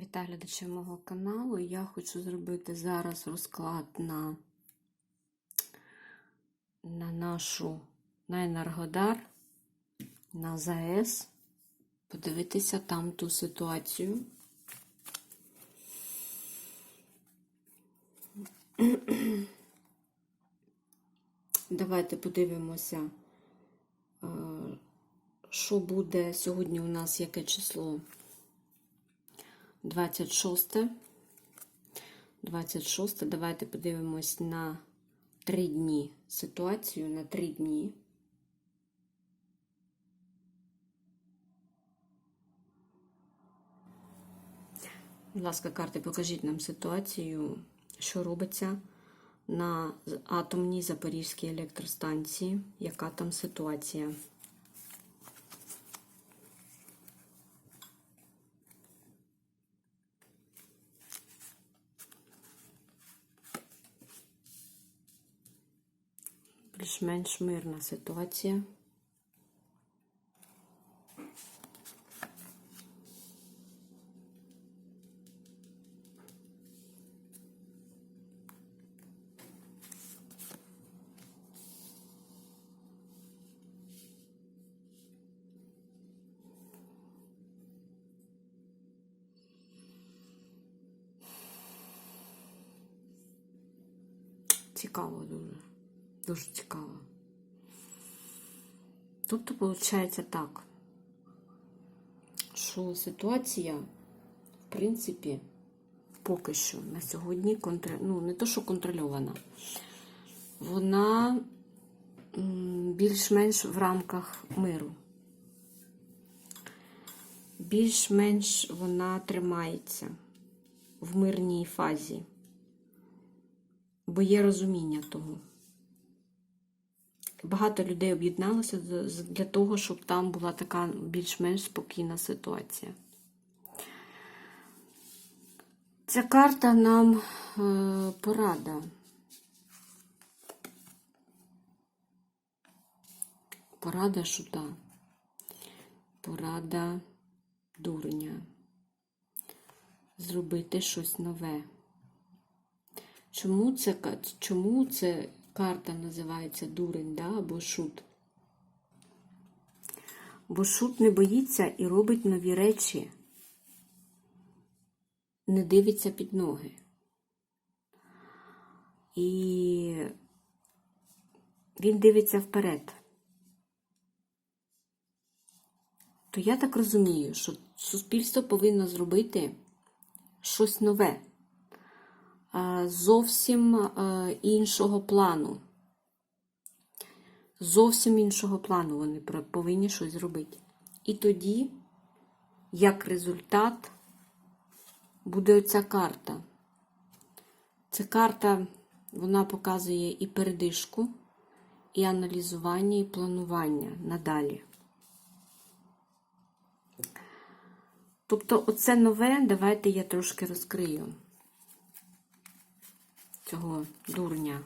Вітаю глядачів мого каналу. Я хочу зробити зараз розклад на, на нашу на Енергодар, на ЗАЕС. Подивитися там ту ситуацію. Давайте подивимося, е, що буде сьогодні у нас яке число. 26. 26. Давайте подивимось на 3 дні ситуацію на 3 дні. Будь ласка, карти, покажіть нам ситуацію, що робиться на атомній Запорізькій електростанції. Яка там ситуація? Більш-менш мирна ситуація. Цікаво дуже. Дуже цікаво. Тобто, виходить так, що ситуація, в принципі, поки що на сьогодні контр... ну, не то, що контрольована, вона більш-менш в рамках миру. Більш-менш вона тримається в мирній фазі, бо є розуміння того. Багато людей об'єдналося для того, щоб там була така більш-менш спокійна ситуація. Ця карта нам е, порада. Порада шута. Порада дурня. Зробити щось нове. Чому це, чому це карта називається дурень, да? або шут. Бо шут не боїться і робить нові речі, не дивиться під ноги. І він дивиться вперед. То я так розумію, що суспільство повинно зробити щось нове зовсім іншого плану. Зовсім іншого плану вони повинні щось зробити. І тоді, як результат, буде оця карта. Ця карта, вона показує і передишку, і аналізування, і планування надалі. Тобто, оце нове, давайте я трошки розкрию цього дурня.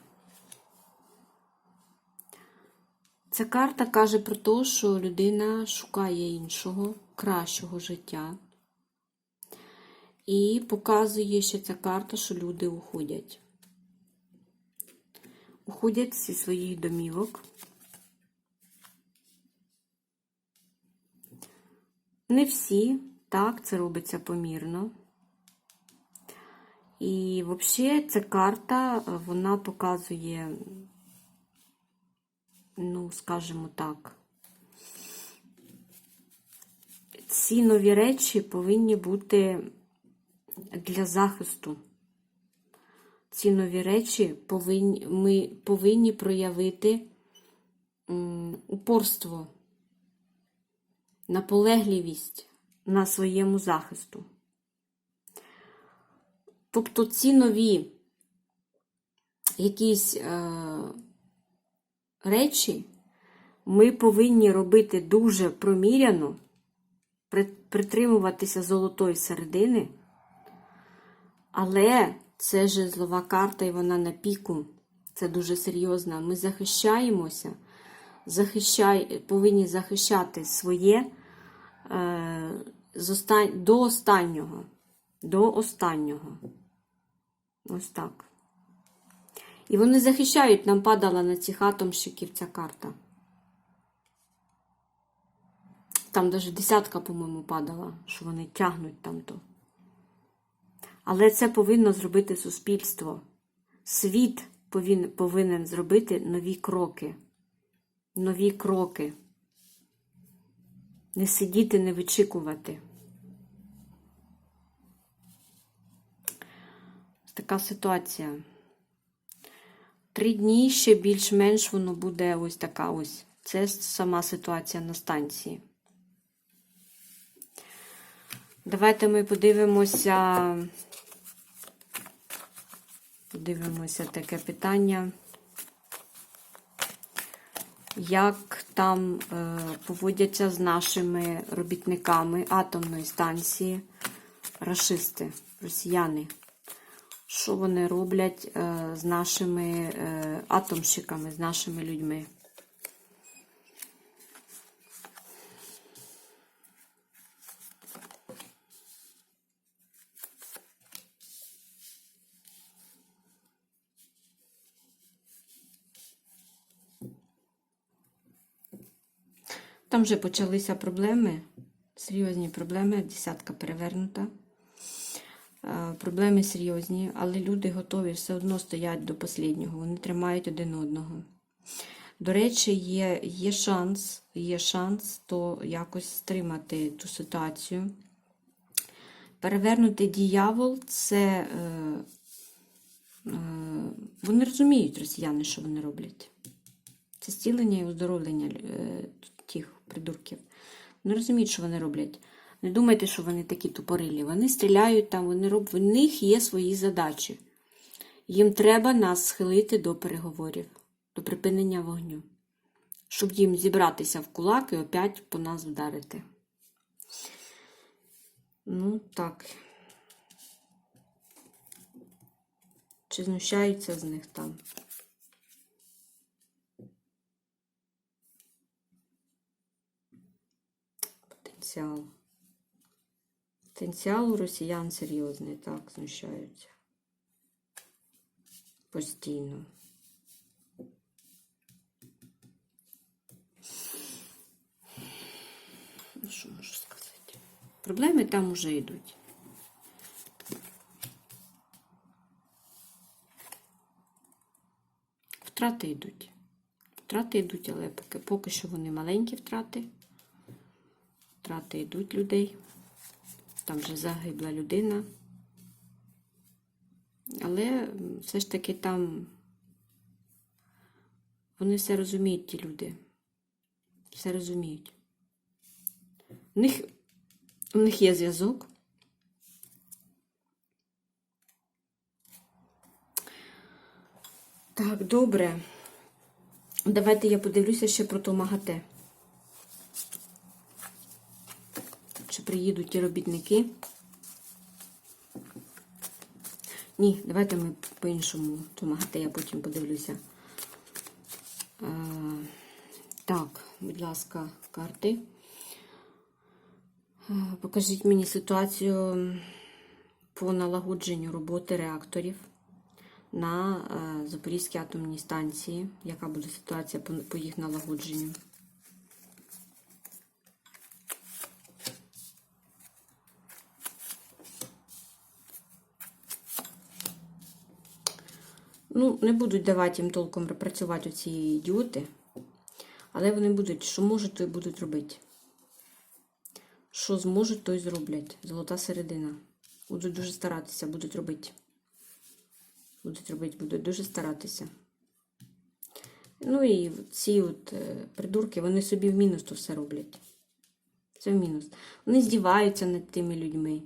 Ця карта каже про те, що людина шукає іншого, кращого життя. І показує ще ця карта, що люди уходять. Уходять зі своїх домівок. Не всі, так, це робиться помірно. І взагалі ця карта, вона показує, ну, скажімо так, ці нові речі повинні бути для захисту. Ці нові речі повинні, ми повинні проявити упорство, наполегливість на своєму захисту. Тобто ці нові якісь е, речі ми повинні робити дуже проміряно, притримуватися золотої середини, але це ж злова карта, і вона на піку. Це дуже серйозно. Ми захищаємося, захищай, повинні захищати своє е, до останнього. До останнього. Ось так. І вони захищають, нам падала на цих атомщиків ця карта. Там навіть десятка, по-моєму, падала, що вони тягнуть там то. Але це повинно зробити суспільство. Світ повин, повинен зробити нові кроки. Нові кроки. Не сидіти, не вичікувати. Така ситуація. Три дні ще більш-менш воно буде ось така ось. Це сама ситуація на станції. Давайте ми подивимося. Подивимося таке питання. Як там е, поводяться з нашими робітниками атомної станції рашисти, росіяни? Що вони роблять е, з нашими е, атомщиками, з нашими людьми? Там вже почалися проблеми, серйозні проблеми, десятка перевернута. Е, Проблеми серйозні, але люди готові все одно стоять до останнього. Вони тримають один одного. До речі, є, є шанс, є шанс то якось стримати ту ситуацію. Перевернутий диявол це. Е, е, вони розуміють, росіяни, що вони роблять. Це зцілення і оздоровлення е, тих придурків. Вони розуміють, що вони роблять. Не думайте, що вони такі тупорилі. Вони стріляють там, вони роб... в них є свої задачі. Їм треба нас схилити до переговорів, до припинення вогню, щоб їм зібратися в кулак і опять по нас вдарити. Ну, так. Чи знущаються з них там? Потенціал. Потенціал у росіян серйозний, так, знущаються. Постійно. Ну, що можу сказати? Проблеми там уже йдуть. Втрати йдуть. Втрати йдуть, але поки, поки що вони маленькі втрати. Втрати йдуть людей. Там вже загибла людина. Але все ж таки там вони все розуміють, ті люди. Все розуміють. У них, у них є зв'язок. Так, добре. Давайте я подивлюся ще про то МАГАТЕ. Чи приїдуть ті робітники? Ні, давайте ми по-іншому. То МАГАТЕ я потім подивлюся. А, так, будь ласка, карти. А, Покажіть мені ситуацію по налагодженню роботи реакторів на е, Запорізькій атомній станції. Яка буде ситуація по, по їх налагодженню? Ну, не будуть давати їм толком працювати ці ідіоти, але вони будуть, що можуть, то й будуть робити. Що зможуть, то й зроблять. Золота середина. Будуть дуже старатися, будуть робити. Будуть робити, будуть дуже старатися. Ну і ці от е, придурки, вони собі в мінус то все роблять. Це в мінус. Вони здіваються над тими людьми.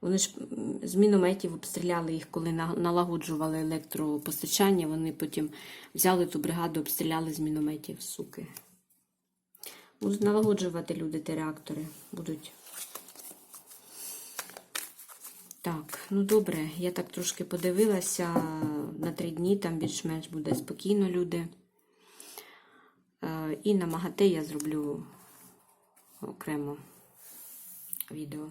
Вони ж з мінометів обстріляли їх, коли налагоджували електропостачання. Вони потім взяли ту бригаду, обстріляли з мінометів, суки. Будуть налагоджувати люди ті реактори. Будуть. Так, ну добре, я так трошки подивилася. На три дні там більш-менш буде спокійно люди. Е, І на МАГАТЕ я зроблю окремо відео.